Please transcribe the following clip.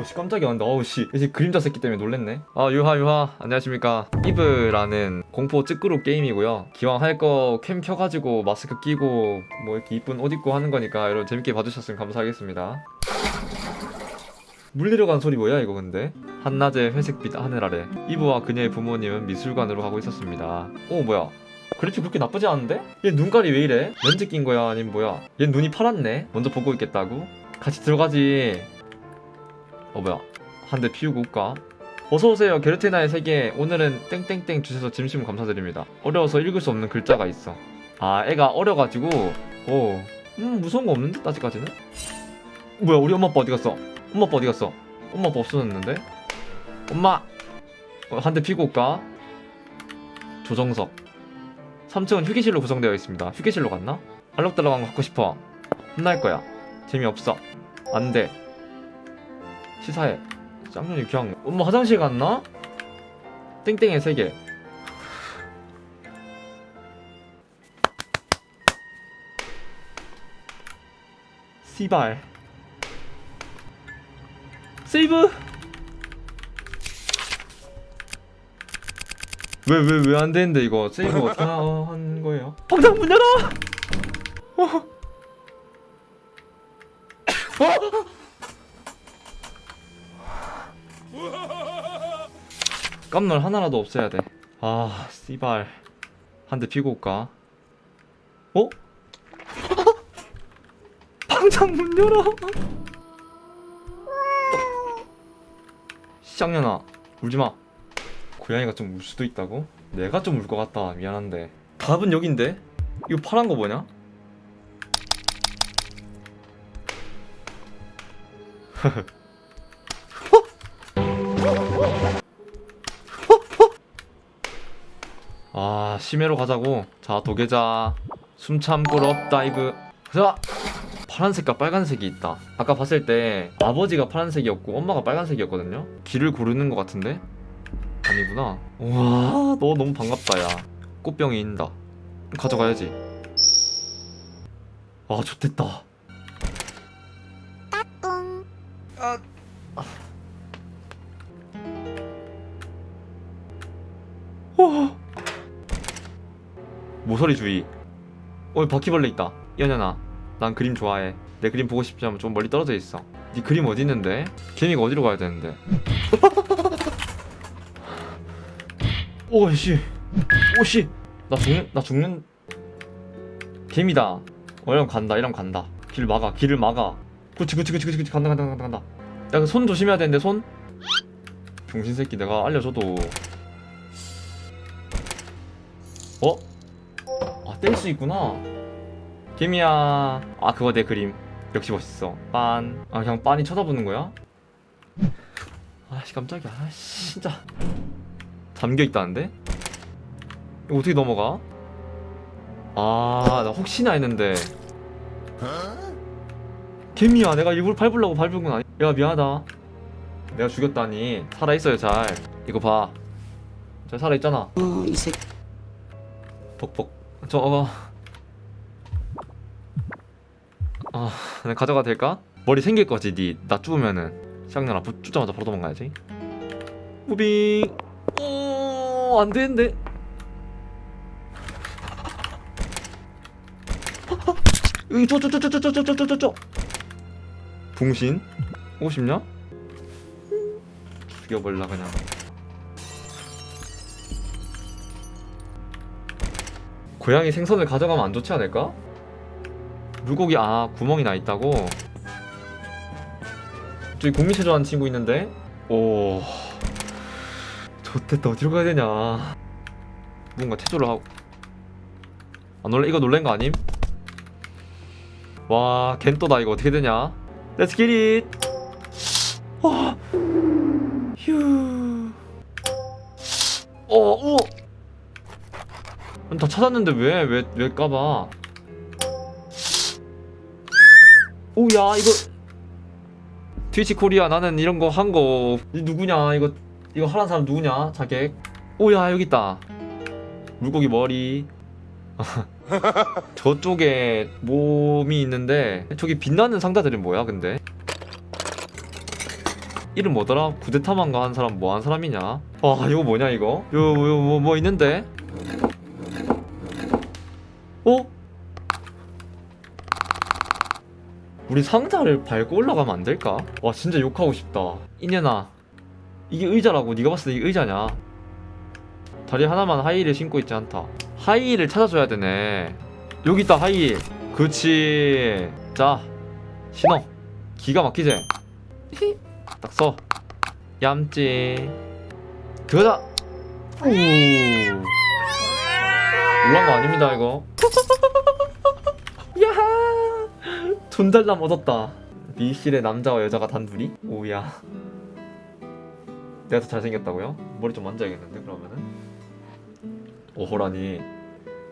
어씨 깜짝이야. 근데 어우 씨 이제 그림자 새끼 때문에 놀랬네. 아 유하 유하. 안녕하십니까. 이브라는 공포 찌끄루 게임이고요. 기왕 할 거 캠 켜가지고 마스크 끼고 뭐 이렇게 이쁜 옷 입고 하는 거니까 여러분 재밌게 봐주셨으면 감사하겠습니다. 물 내려간 소리 뭐야 이거 근데? 한낮의 회색빛 하늘 아래. 이브와 그녀의 부모님은 미술관으로 가고 있었습니다. 오 뭐야? 그래픽 그렇게 나쁘지 않은데? 얘 눈깔이 왜 이래? 렌즈 낀 거야 아니면 뭐야? 얘 눈이 파랗네? 먼저 보고 있겠다고? 같이 들어가지 어 뭐야 한 대 피우고 올까? 어서오세요 게르테나의 세계 오늘은 땡땡땡 주셔서 진심 감사드립니다 어려워서 읽을 수 없는 글자가 있어 아 애가 어려가지고 오 음 무서운 거 없는데 아직까지는? 뭐야 우리 엄마 아빠 어디 갔어? 엄마 아빠 어디 갔어? 엄마 아빠 없어졌는데? 엄마! 어, 한 대 피고 올까? 조정석 3층은 휴게실로 구성되어 있습니다 휴게실로 갔나? 알록달록한 거 갖고 싶어 혼날 거야 재미없어 안돼 시사해 쌍년이 그냥 엄마 화장실 갔나? 땡땡의 세계 씨발 세이브 왜 왜 왜 안 되는데 이거 세이브 어떻게 하- 어, 한 거예요? 방장 문 열어! 어. 깜놀 하나라도 없애야 돼. 아, 씨발. 한 대 피고 올까? 어? 방장 문 열어! 쌍년아, 울지 마. 고양이가 좀 울 수도 있다고? 내가 좀 울 것 같다. 미안한데. 답은 여긴데? 이거 파란 거 뭐냐? 심해로 가자고. 자 도계자. 숨참 불업 다이브. 자 파란색과 빨간색이 있다. 아까 봤을 때 아버지가 파란색이었고 엄마가 빨간색이었거든요. 길을 고르는 것 같은데? 아니구나. 우와 너 너무 반갑다 야. 꽃병이 인다. 가져가야지. 아 좋댔다. 어. 모서리 주의. 어, 바퀴벌레 있다. 연연아, 난 그림 좋아해. 내 그림 보고 싶지 않으면 좀 멀리 떨어져 있어. 네 그림 어디 있는데? 개미가 어디로 가야 되는데? 오씨, 오씨, 나 죽는, 나 죽는. 개미다. 어, 이러면 간다, 이러면 간다. 길 막아, 길을 막아. 그치, 그치, 그치, 그치, 그치, 간다, 간다, 간다, 간다. 야, 그손 조심해야 되는데 손. 병신 새끼 내가 알려줘도. 어? 아, 뗄수 있구나. 개미야. 아, 그거 내 그림. 역시 멋있어. 빤. 아, 그냥 빤이 쳐다보는 거야? 아씨, 깜짝이야. 아씨, 진짜. 잠겨 있다는데? 이거 어떻게 넘어가? 아, 나 혹시나 했는데. 개미야, 내가 일부러 밟으려고 밟은 건 아니. 야, 미안하다. 내가 죽였다니. 살아있어요, 잘. 이거 봐. 잘 살아있잖아. 어, 이 새끼 벅벅 저거 아 그냥 가져가도 될까? 머리 생길 거지 니나 죽으면은. 시작년 앞으로 쫓자마자 바로 도망가야지. 무빙. 오 안 되는데. 여기 쪼쪼쪼쪼쪼쪼쪼쪼쪼 붕신? 오고 싶냐? 죽여버릴라 그냥 고양이 생선을 가져가면 안 좋지 않을까? 물고기 아 구멍이 나 있다고? 저기 공미체조하는 친구 있는데? 오 좋댔다 어디로 가야 되냐 뭔가 체조를 하고 아 놀래 이거 놀란 거 아님? 와 겐또다 이거 어떻게 되냐 렛츠 기릿 와 휴 어, 우와 다 찾았는데 왜? 왜, 왜 까봐? 오 야 이거 트위치 코리아 나는 이런 거 한 거 누구냐 이거 이거 하라는 사람 누구냐 자객 오 야 여기 있다 물고기 머리 저쪽에 몸이 있는데 저기 빛나는 상자들은 뭐야 근데 이름 뭐더라? 구데타만가 한 사람 뭐 한 사람이냐? 와 이거 뭐냐 이거? 요요뭐뭐 있는데? 어? 우리 상자를 밟고 올라가면 안 될까? 와 진짜 욕하고 싶다. 이년아 이게 의자라고 네가 봤을 때 이게 의자냐? 다리 하나만 하이힐을 신고 있지 않다. 하이힐을 찾아줘야 되네. 여기 있다 하이힐. 그렇지. 자 신어. 기가 막히지? 딱 써. 얌찌. 그거다. 오. 놀란 거 아닙니다 이거. 돈 달람 얻었다. 미실의 남자와 여자가 단둘이? 오야. 내가 더 잘생겼다고요? 머리 좀 만져야겠는데 그러면은. 오호라니